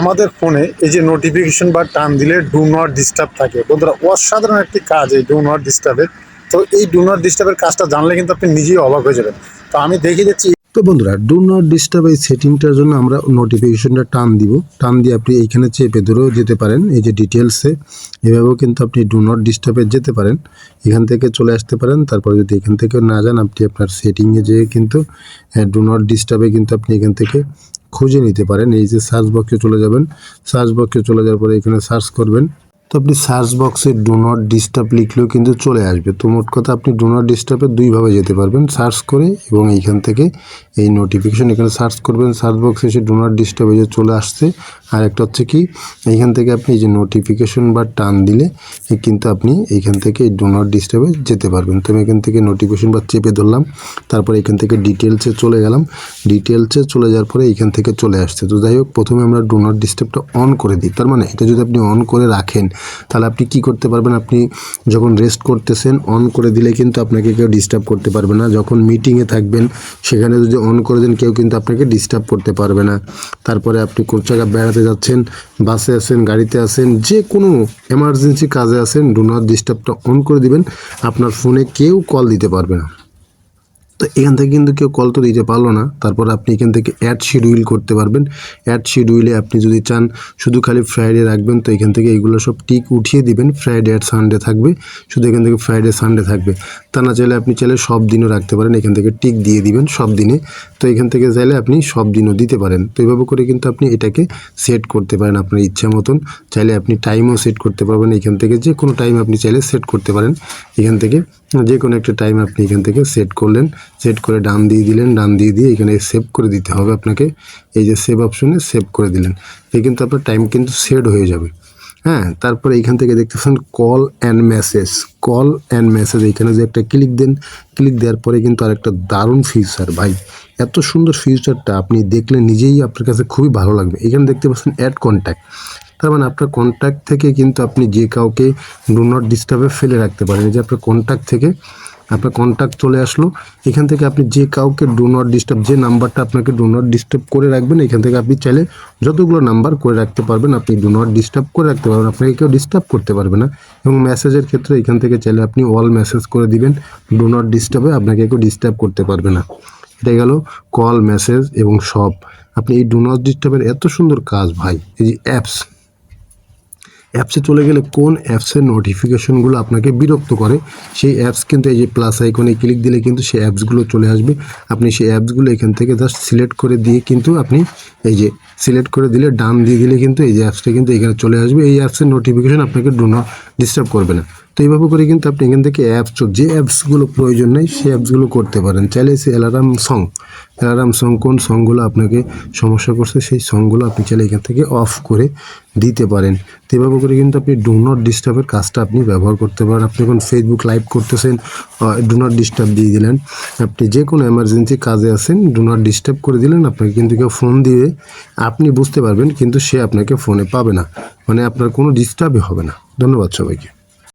আমাদের ফোনে এই যে নোটিফিকেশন বা টান দিলে ডু নট ডিস্টার্ব থাকে। বন্ধুরা, অসাধারণ একটি কাজ এই ডু নট ডিস্টার্বের তো এই ডু নট ডিস্টার্বের কাজটা জানলে কিন্তু আপনি নিজেই অবাক হয়ে যাবেন। তো আমি দেখিয়ে দিচ্ছি তো বন্ধুরা ডু নট ডিস্টার্ব এই সেটিংটার জন্য আমরা নোটিফিকেশনটা টান দিব। টান দিয়ে আপনি এইখানে চেপে ধরেও যেতে পারেন, এই যে ডিটেলসে এভাবেও কিন্তু আপনি ডু নট ডিস্টার্বে যেতে পারেন। এখান থেকে চলে আসতে পারেন, তারপরে যদি এখান থেকে না যান, আপনি আপনার সেটিংয়ে যেয়ে কিন্তু ডু নট ডিস্টার্বে কিন্তু আপনি এখান থেকে খুঁজে নিতে পারেন। এই যে সার্চ বক্সে চলে যাবেন সার্চ বক্সে চলে যাওয়ার পরে এখানে সার্চ করবেন। তো আপনি সার্চ বক্সে ডু নট ডিস্টার্ব লিখলেও কিন্তু চলে আসবে। তো মোট কথা আপনি ডু নট ডিস্টার্বে দুইভাবে যেতে পারবেন সার্চ করে এবং এইখান থেকে এই নোটিফিকেশন এখানে সার্চ করবেন সার্চ বক্সে এসে ডু নট ডিস্টার্বে যে চলে আসছে। আর একটা হচ্ছে কি, এইখান থেকে আপনি যে নোটিফিকেশন বা টান দিলে কিন্তু আপনি এইখান থেকে এই ডু নট ডিস্টার্বে যেতে পারবেন। তো আমি এখান থেকে নোটিফিকেশন বা চেপে ধরলাম, তারপর এখান থেকে ডিটেলসে চলে গেলাম। ডিটেলসে চলে যাওয়ার পরে এইখান থেকে চলে আসছে। তো যাই হোক, প্রথমে আমরা ডু নট ডিস্টার্বটা অন করে দিই। তার মানে এটা যদি আপনি অন করে রাখেন তাহলে আপনি কি করতে পারবেন? আপনি যখন রেস্ট করতেছেন অন করে দিলে কিন্তু আপনাকে কেউ ডিস্টার্ব করতে পারবে না। যখন মিটিংয়ে থাকবেন, সেখানে যদি অন করে দেন, কেউ কিন্তু আপনাকে ডিস্টার্ব করতে পারবে না। তারপরে আপনি কোন জায়গায় বেড়াতে যাচ্ছেন, বাসে আছেন, গাড়িতে আছেন, যে কোনো এমার্জেন্সি কাজে আছেন ডু নট ডিস্টার্বটা অন করে দিবেন। আপনার ফোনে কেউ কল দিতে পারবে না। তো এখান থেকে কিন্তু কেউ কল তো দিতে পারল না। তারপর আপনি এখান থেকে অ্যাড শিডিউল করতে পারবেন। অ্যাড শিডিউলে আপনি যদি চান শুধু খালি ফ্রাইডে রাখবেন, তো এখান থেকে এগুলো সব টিক উঠিয়ে দিবেন। ফ্রাইডে আর সানডে থাকবে। শুধু এখান থেকে ফ্রাইডে সানডে থাকবে। তা না চাইলে আপনি চাইলে সব দিনও রাখতে পারেন। এখান থেকে টিক দিয়ে দিবেন সব দিনে। তো এখান থেকে চাইলে আপনি সব দিনও দিতে পারেন। তো এইভাবে করে কিন্তু আপনি এটাকে সেট করতে পারেন আপনার ইচ্ছা মতন। চাইলে আপনি টাইমও সেট করতে পারবেন। এখান থেকে যে কোনো টাইম আপনি চাইলে সেট করতে পারেন। এখান থেকে যে কোনো একটা টাইম আপনি এখান থেকে সেট করলেন সেট করে ডান দিয়ে দিলেন, ডান দিয়ে দিয়ে এখানে সেভ করে দিতে হবে আপনাকে। এই যে সেভ অপশনে সেভ করে দিলেন। এই কিন্তু আপনার টাইম কিন্তু সেট হয়ে যাবে। হ্যাঁ তারপরে এইখান থেকে দেখতেছেন call and message call and message এইখানে যে একটা ক্লিক দেন ক্লিক দেওয়ার পরে কিন্তু আরেকটা দারুণ ফিচার ভাই। এত সুন্দর ফিচারটা আপনি দেখলে নিজেই আপনার কাছে খুবই ভালো লাগবে। এখানে দেখতে পাচ্ছেন অ্যাড কন্ট্যাক্ট তার মানে আপনার কন্ট্যাক্ট থেকে কিন্তু আপনি যে কাউকে ডু নট ডিস্টার্বে ফেলে রাখতে পারেন। যে আপনার কন্ট্যাক্ট থেকে আপনার কন্ট্যাক্ট চলে আসলো, এখান থেকে আপনি যে কাউকে ডু নট ডিস্টার্ব যে নাম্বারটা আপনাকে ডু নট ডিস্টার্ব করে রাখবেন, এখান থেকে আপনি চাইলে যতগুলো নাম্বার করে রাখতে পারবেন, আপনি ডু নট ডিস্টার্ব করে রাখতে পারবেন। আপনাকে কেউ ডিস্টার্ব করতে পারবে না। এবং মেসেজের ক্ষেত্রে এখান থেকে চাইলে আপনি অল মেসেজ করে দিবেন ডু নট ডিস্টার্বে আপনাকে কেউ ডিস্টার্ব করতে পারবে না। এটা গেল কল মেসেজ এবং সব। আপনি এই ডু নট ডিস্টার্বের এত সুন্দর কাজ ভাই, এই যে অ্যাপস অ্যাপসে চলে গেলে কোন অ্যাপসের নোটিফিকেশনগুলো আপনাকে বিরক্ত করে? সেই অ্যাপস কিন্তু এই যে প্লাস আইকনে ক্লিক দিলে কিন্তু সেই অ্যাপসগুলো চলে আসবে। আপনি সেই অ্যাপসগুলো এখান থেকে জাস্ট সিলেক্ট করে দিয়ে কিন্তু আপনি এই যে সিলেক্ট করে দিলে ডান দিয়ে দিলে কিন্তু এই যে অ্যাপসটা কিন্তু এখানে চলে আসবে। এই অ্যাপসের নোটিফিকেশন আপনাকে ডু না ডিস্টার্ব করবে না। তো এইভাবে করে কিন্তু আপনি এখান থেকে অ্যাপস যে অ্যাপসগুলো প্রয়োজন নেই, সেই অ্যাপসগুলো করতে পারেন। চাইলে সে অ্যালার্ম সং অ্যালার্ম সং কোন সংগুলো আপনাকে সমস্যা করছে, সেই সংগুলো আপনি চাইলে এখান থেকে অফ করে দিতে পারেন। তো এভাবে করে কিন্তু আপনি ডু নট ডিস্টার্বের কাজটা আপনি ব্যবহার করতে পারেন। আপনি যখন ফেসবুক লাইভ করতেছেন ডু নট ডিস্টার্ব দিয়ে দিলেন, আপনি যে কোনো এমার্জেন্সি কাজে আছেন ডু নট ডিস্টার্ব করে দিলেন, আপনাকে কিন্তু কেউ ফোন দিয়ে আপনি বুঝতে পারবেন, কিন্তু সে আপনাকে ফোনে পাবে না। মানে আপনার কোনো ডিস্টার্বই হবে না। ধন্যবাদ সবাইকে।